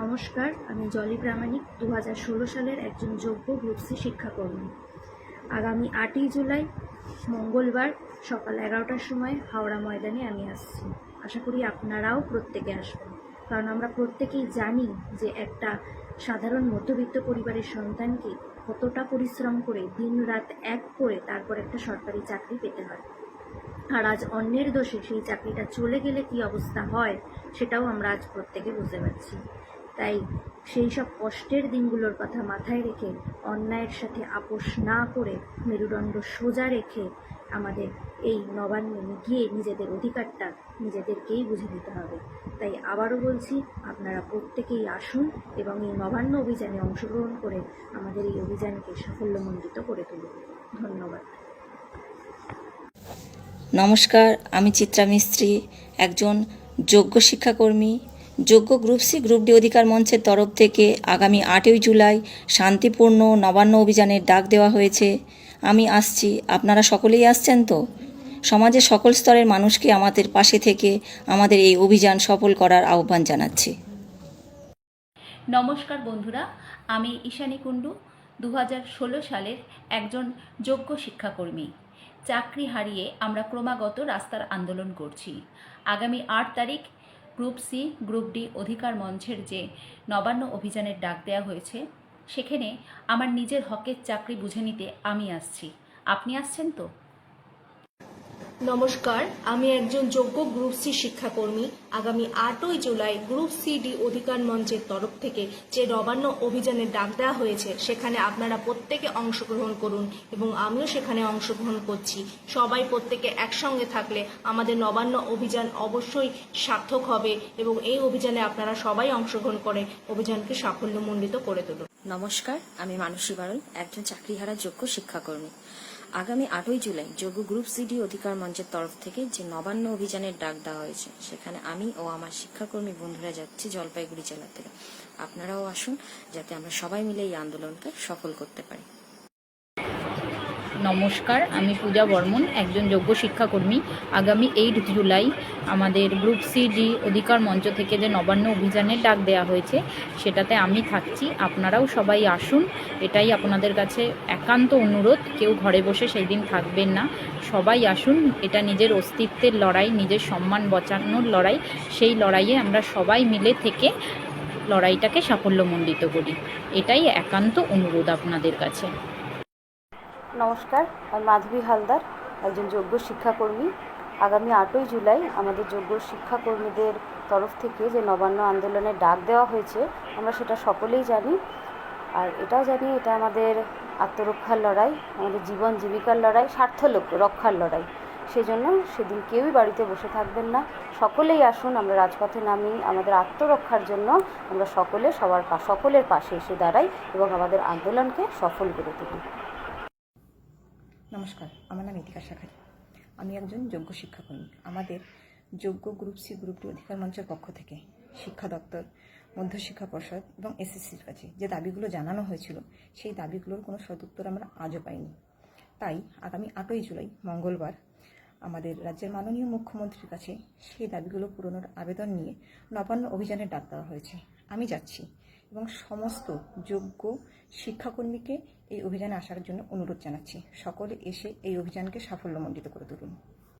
নমস্কার, আমি জলি প্রামাণিক দু হাজার ষোলো সালের একজন যোগ্য গ্রুপ সি শিক্ষাকর্মী। আগামী আটই জুলাই, মঙ্গলবার, সকাল এগারোটার সময় হাওড়া ময়দানে আমি আসছি। আশা করি আপনারাও প্রত্যেকে আসবেন। কারণ আমরা প্রত্যেকেই জানি যে একটা সাধারণ মধ্যবিত্ত পরিবারের সন্তানকে কতটা পরিশ্রম করে দিন রাত এক করে তারপর একটা সরকারি চাকরি পেতে হয়। আর আজ অন্যের দোষে সেই চাকরিটা চলে গেলে কি অবস্থা হয়, সেটাও আমরা আজ প্রত্যেকে বুঝতে পারছি। তাই সেই সব কষ্টের দিনগুলোর কথা মাথায় রেখে অন্যায়ের সাথে আপোষ না করে মেরুদণ্ড সোজা রেখে আমাদের এই নবান্নে গিয়ে নিজেদের অধিকারটা নিজেদেরকেই বুঝে দিতে হবে। তাই আবারও বলছি, আপনারা প্রত্যেকেই আসুন এবং এই নবান্ন অভিযানে অংশগ্রহণ করে আমাদের এই অভিযানকে সাফল্যমণ্ডিত করে তুলুন। ধন্যবাদ। নমস্কার, আমি চিত্রা মিস্ত্রি, একজন যোগ্য শিক্ষাকর্মী যোগ্য গ্রুপ সি, গ্রুপ ডি অধিকার মঞ্চের তরফ থেকে আগামী আটই জুলাই শান্তিপূর্ণ নবান্ন অভিযানের ডাক দেওয়া হয়েছে। আমি আসছি। আপনারা সকলেই আসছেন তো? সমাজের সকল স্তরের মানুষকে আমাদের পাশে থেকে আমাদের এই অভিযান সফল করার আহ্বান জানাচ্ছি। নমস্কার বন্ধুরা, আমি ঈশানী কুণ্ডু দু সালের একজন যোগ্য শিক্ষাকর্মী। চাকরি হারিয়ে আমরা ক্রমাগত রাস্তার আন্দোলন করছি। আগামী আট তারিখ গ্রুপ সি, গ্রুপ ডি অধিকার মঞ্চের যে নবান্ন অভিযানের ডাক দেওয়া হয়েছে, সেখানে আমার নিজের হকের চাকরি বুঝে নিতে আমি আসছি। আপনি আসছেন তো? নমস্কার, আমি একজন যোগ্য গ্রুপ সি শিক্ষাকর্মী। আগামী আটই জুলাই গ্রুপ সি ডি অধিকার মঞ্চের তরফ থেকে যে নবান্ন অভিযানের ডাক দেওয়া হয়েছে, সেখানে আপনারা প্রত্যেকে অংশগ্রহণ করুন এবং আমিও সেখানে অংশগ্রহণ করছি। সবাই প্রত্যেকে একসঙ্গে থাকলে আমাদের নবান্ন অভিযান অবশ্যই সার্থক হবে এবং এই অভিযানে আপনারা সবাই অংশগ্রহণ করে অভিযানকে সাফল্যমণ্ডিত করে তুলুন। নমস্কার, আমি মানসী বারল একজন চাকরিহারা যোগ্য শিক্ষাকর্মী। আগামী আটই জুলাই যোগ্য গ্রুপ সিডি অধিকার মঞ্চের তরফ থেকে যে নবান্ন অভিযানের ডাক দেওয়া হয়েছে, সেখানে আমি ও আমার শিক্ষাকর্মী বন্ধুরা যাচ্ছি জলপাইগুড়ি জেলা থেকে। আপনারাও আসুন, যাতে আমরা সবাই মিলে এই আন্দোলনকে সফল করতে পারি। নমস্কার, আমি পূজা বর্মন, একজন যোগ্য শিক্ষাকর্মী। আগামী এইট জুলাই আমাদের গ্রুপ সি ডি অধিকার মঞ্চ থেকে যে নবান্ন অভিযানের ডাক দেওয়া হয়েছে, সেটাতে আমি থাকছি। আপনারাও সবাই আসুন। এটাই আপনাদের কাছে একান্ত অনুরোধ। কেউ ঘরে বসে সেই দিন থাকবেন না। সবাই আসুন। এটা নিজের অস্তিত্বের লড়াই, নিজের সম্মান বাঁচানোর লড়াই। সেই লড়াইয়ে আমরা সবাই মিলে থেকে লড়াইটাকে সাফল্যমণ্ডিত করি। এটাই একান্ত অনুরোধ আপনাদের কাছে। নমস্কার, আমি মাধবী হালদার, একজন যোগ্য শিক্ষাকর্মী। আগামী আটই জুলাই আমাদের যোগ্য শিক্ষাকর্মীদের তরফ থেকে যে নবান্ন আন্দোলনের ডাক দেওয়া হয়েছে, আমরা সেটা সকলেই জানি। আর এটাও জানি এটা আমাদের আত্মরক্ষার লড়াই, আমাদের জীবন জীবিকার লড়াই স্বার্থ রক্ষার লড়াই। সেজন্য সেদিন কেউই বাড়িতে বসে থাকবেন না। সকলেই আসুন, আমরা রাজপথে নামি, আমাদের আত্মরক্ষার জন্য আমরা সকলে সবার সকলের পাশে এসে দাঁড়াই এবং আমাদের আন্দোলনকে সফল করে তুলি। নমস্কার, আমার নাম ইতিকা শাখারি আমি একজন যোগ্য শিক্ষাকর্মী। আমাদের যোগ্য গ্রুপ সি গ্রুপ অধিকার মঞ্চের পক্ষ থেকে শিক্ষা দপ্তর, মধ্যশিক্ষা পর্ষদ এবং এসএসসির কাছে যে দাবিগুলো জানানো হয়েছিল, সেই দাবিগুলোর কোনো সদুত্তর আমরা আজও পাইনি। তাই আগামী আটই জুলাই, মঙ্গলবার, আমাদের রাজ্যের মাননীয় মুখ্যমন্ত্রীর কাছে সেই দাবিগুলো পূরণের আবেদন নিয়ে নবান্ন অভিযানের ডাক দেওয়া হয়েছে। আমি যাচ্ছি। এবং সমস্ত যোগ্য শিক্ষাকর্মীকে এই অভিযানে আসার জন্য অনুরোধ জানাচ্ছি। সকলে এসে এই অভিযানকে সাফল্যমণ্ডিত করে তুলুন।